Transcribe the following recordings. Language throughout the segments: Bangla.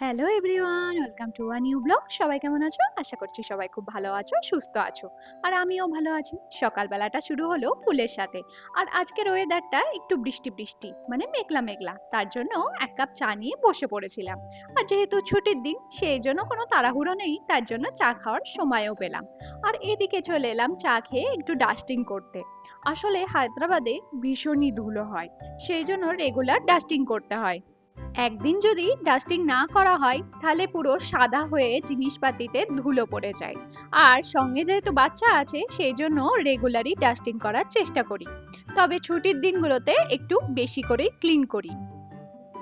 Hello everyone, welcome to a new blog. সবাই কেমন আছো? আশা করছি সবাই খুব ভালো আছো, সুস্থ আছো। আর আমিও ভালো আছি। সকালবেলাটা শুরু হলো ফুলের সাথে। আর আজকের ওয়েদারটা একটু বৃষ্টি বৃষ্টি মানে মেঘলা মেঘলা তার জন্য এক কাপ চা নিয়ে বসে পড়েছিলাম। আর যেহেতু ছুটির দিন, সেই জন্য কোনো তাড়াহুড়ো নেই, তার জন্য চা খাওয়ার সময়ও পেলাম। আর এদিকে চলে এলাম চা খেয়ে একটু ডাস্টিং করতে। আসলে হায়দ্রাবাদে ভীষণই ধুলো হয়, সেই জন্য রেগুলার ডাস্টিং করতে হয়। একদিন যদি ডাস্টিং না করা হয়, তাহলে পুরো সাদা হয়ে জিনিসপাতিতে ধুলো পড়ে যায়। আর সঙ্গে যেহেতু বাচ্চা আছে, সেই জন্য রেগুলারই ডাস্টিং করার চেষ্টা করি। তবে ছুটির দিনগুলোতে একটু বেশি করে ক্লিন করি।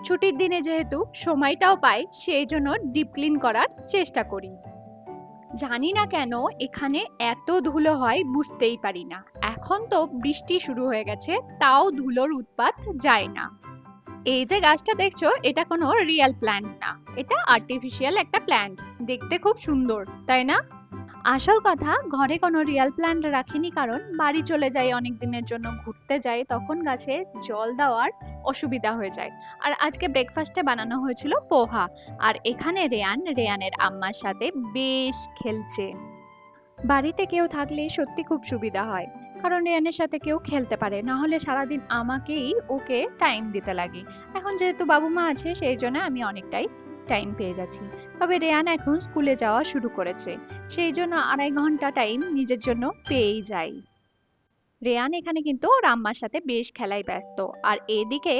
ছুটির দিনে যেহেতু সময়টাও পাই, সেই জন্য ডিপ ক্লিন করার চেষ্টা করি। জানি না কেন, এখানে এত ধুলো হয়, বুঝতেই পারি না। এখন তো বৃষ্টি শুরু হয়ে গেছে, তাও ধুলোর উৎপাত যায় না। এই যে গাছটা দেখছ, এটা কোনো রিয়েল প্ল্যান্ট না। এটা আর্টিফিশিয়াল একটা প্ল্যান্ট দেখতে খুব সুন্দর, তাই না? আসল কথা, ঘরে কোনো রিয়েল প্ল্যান্ট রাখিনি কারণ বাড়ি চলে যাই অনেক দিনের জন্য ঘুরতে যাই তখন গাছে জল দেওয়ার অসুবিধা হয়ে যায়। আর আজকে ব্রেকফাস্টে বানানো হয়েছিল পোহা। আর এখানে রেয়ান, রেয়ানের আম্মার সাথে বেশ খেলছে। বাড়িতে কেউ থাকলে সত্যি খুব সুবিধা হয়। কারণ রিয়ানের সাথে কেউ খেলতে পারে। না হলে সারাদিন আমাকেই ওকে টাইম দিতে লাগে। এখন যেহেতু বাবু মা আছে, সেই জন্য আমি অনেকটাই টাইম পেয়ে যাচ্ছি। তবে রেয়ান এখন স্কুলে যাওয়া শুরু করেছে। সেই জন্য আড়াই ঘণ্টা টাইম নিজের জন্য পেয়েই যাই রেয়ান এখানে কিন্তু ওর আম্মার সাথে বেশ খেলায় ব্যস্ত। আর এদিকে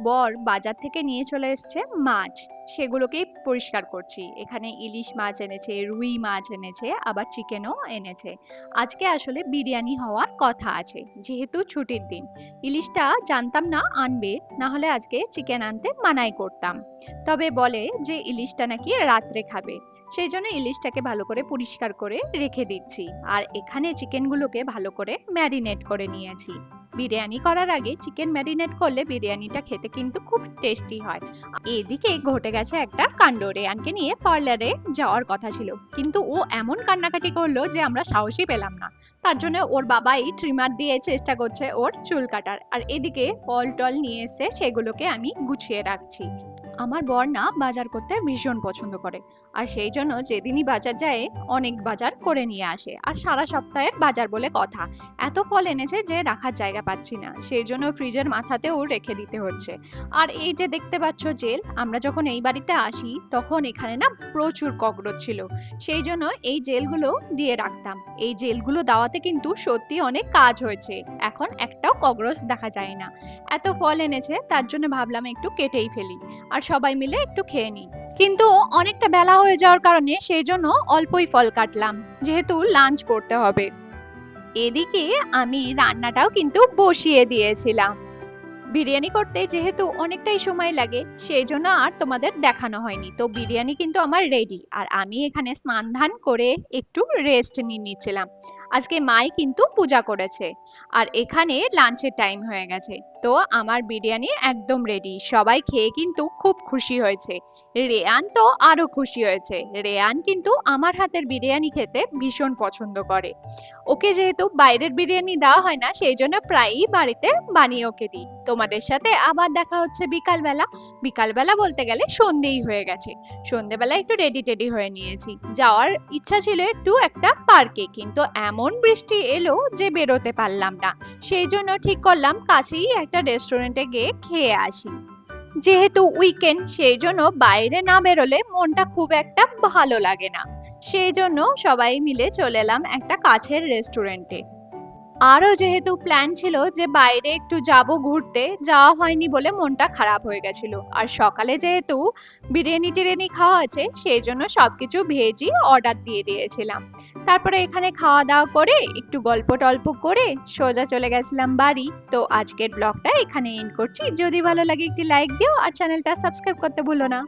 বর বাজার থেকে নিয়ে চলে এসছে মাছ। সেগুলোকেই পরিষ্কার করছি। এখানে ইলিশ মাছ এনেছে, রুই মাছ এনেছে, আবার চিকেনও এনেছে। আজকে আসলে বিরিয়ানি হওয়ার কথা আছে, যেহেতু ছুটির দিন। ইলিশটা জানতাম না আনবে না হলে আজকে চিকেন আনতে মানাই করতাম। তবে বলে যে ইলিশটা নাকি রাত্রে খাবে। সেই জন্য ইলিশটাকে ভালো করে পরিষ্কার করে রেখে দিচ্ছি। আর এখানে চিকেনগুলোকে ভালো করে ম্যারিনেট করে নিয়েছি। বিরিয়ানি করার আগে চিকেন ম্যারিনেট করলে বিরিয়ানিটা খেতে কিন্তু খুব টেস্টি হয়। এদিকে ঘটে গেছে একটা কাণ্ড। রেয়ানকে নিয়ে পার্লারে যাওয়ার কথা ছিল। কিন্তু ও এমন কান্নাকাটি করল যে আমরা সাহসই পেলাম না। তার জন্য ওর বাবাই ট্রিমার দিয়ে চেষ্টা করছে ওর চুল কাটার। আর এদিকে ফল টল নিয়ে এসে সেগুলোকে আমি গুছিয়ে রাখছি। আমার বর না বাজার করতে ভীষণ পছন্দ করে। আর সেই জন্য যেদিনই বাজার যায়, অনেক বাজার করে নিয়ে আসে। আর সারা সপ্তাহের বাজার বলে কথা। এত ফল এনেছে যে রাখার জায়গা পাচ্ছি না। সেই জন্য ফ্রিজের মাথাতেও রেখে দিতে হচ্ছে। আর এই যে দেখতে পাচ্ছ জেল, আমরা যখন এই বাড়িতে আসি, তখন এখানে না প্রচুর ককরোচ ছিল। সেই জন্য এই জেলগুলো দিয়ে রাখতাম। এই জেলগুলো দেওয়াতে কিন্তু সত্যি অনেক কাজ হয়েছে। এখন একটাও ককরোচ দেখা যায় না। এত ফল এনেছে, তার জন্য ভাবলাম একটু কেটেই ফেলি। আর সবাই মিলে একটু খেয়ে নিই। কিন্তু অনেকটা বেলা হয়ে যাওয়ার কারণে সেই জন্য অল্পই ফল কাটলাম। যেহেতু লাঞ্চ করতে হবে। এদিকে আমি রান্নাটাও কিন্তু বসিয়ে দিয়েছিলাম। বিরিয়ানি করতে যেহেতু অনেকটাই সময় লাগে সেই জন্য আর তোমাদের দেখানো হয়নি। তো বিরিয়ানি কিন্তু আমার রেডি আর আমি এখানে স্নান ধান করে একটু রেস্ট নিয়ে নিচ্ছিলাম। আজকে মাই কিন্তু পূজা করেছে। আর এখানে লাঞ্চের টাইম হয়ে গেছে। তো আমার বিরিয়ানি একদম রেডি সবাই খেয়ে কিন্তু খুব খুশি হয়েছে। রেয়ান তো আরও খুশি হয়েছে। রেয়ান কিন্তু আমার হাতের বিরিয়ানি খেতে ভীষণ পছন্দ করে। ওকে যেহেতু বাইরের বিরিয়ানি দেওয়া হয় না, সেই জন্য প্রায়ই বাড়িতে বানিয়ে ওকে দিই। তোমাদের সাথে আবার দেখা হচ্ছে বিকালবেলা। বিকালবেলা বলতে গেলে সন্ধেই হয়ে গেছে। সন্ধেবেলা একটু রেডি টেডি হয়ে নিয়েছি। যাওয়ার ইচ্ছা ছিল একটু একটা পার্কে কিন্তু এমন বৃষ্টি এলো যে বেরোতে পারলাম না। সেই জন্য ঠিক করলাম কাছেই একটা রেস্টুরেন্টে গিয়ে খেয়ে আসি। যেহেতু উইকেন্ড সেই জন্য বাইরে না বেরোলে মনটা খুব একটা ভালো লাগে না। সেই জন্য সবাই মিলে চলে এলাম একটা কাছের রেস্টুরেন্টে আরও যেহেতু প্ল্যান ছিল যে বাইরে একটু যাব ঘুরতে, যাওয়া হয়নি বলে মনটা খারাপ হয়ে গেছিল। আর সকালে যেহেতু বিরিয়ানি টিরিয়ানি খাওয়া আছে, সেই জন্য সবকিছু ভেজই অর্ডার দিয়ে দিয়েছিলাম। তারপরে এখানে খাওয়া দাওয়া করে, একটু গল্প টল্প করে সোজা চলে গেছিলাম বাড়ি। তো আজকের ব্লগটা এখানে এন্ড করছি। যদি ভালো লাগে একটি লাইক দিও আর চ্যানেলটা সাবস্ক্রাইব করতে ভুলো না।